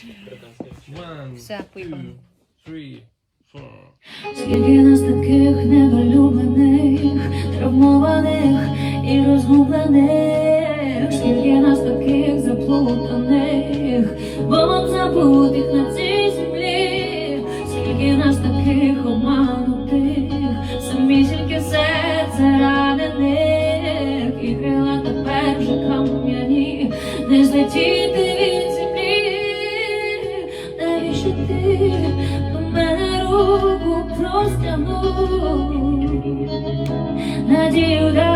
One, Все, поїхали. two, three, four. Скільки нас таких недолюблених, травмованих і розгублених, скільки нас таких заплутаних, Богом забутих на цій землі, скільки нас таких обманутих, самісіньке серце ранених, і крила тепер вже кам'яні, не злетіти від землі, що ти до мене руку простягнув надію.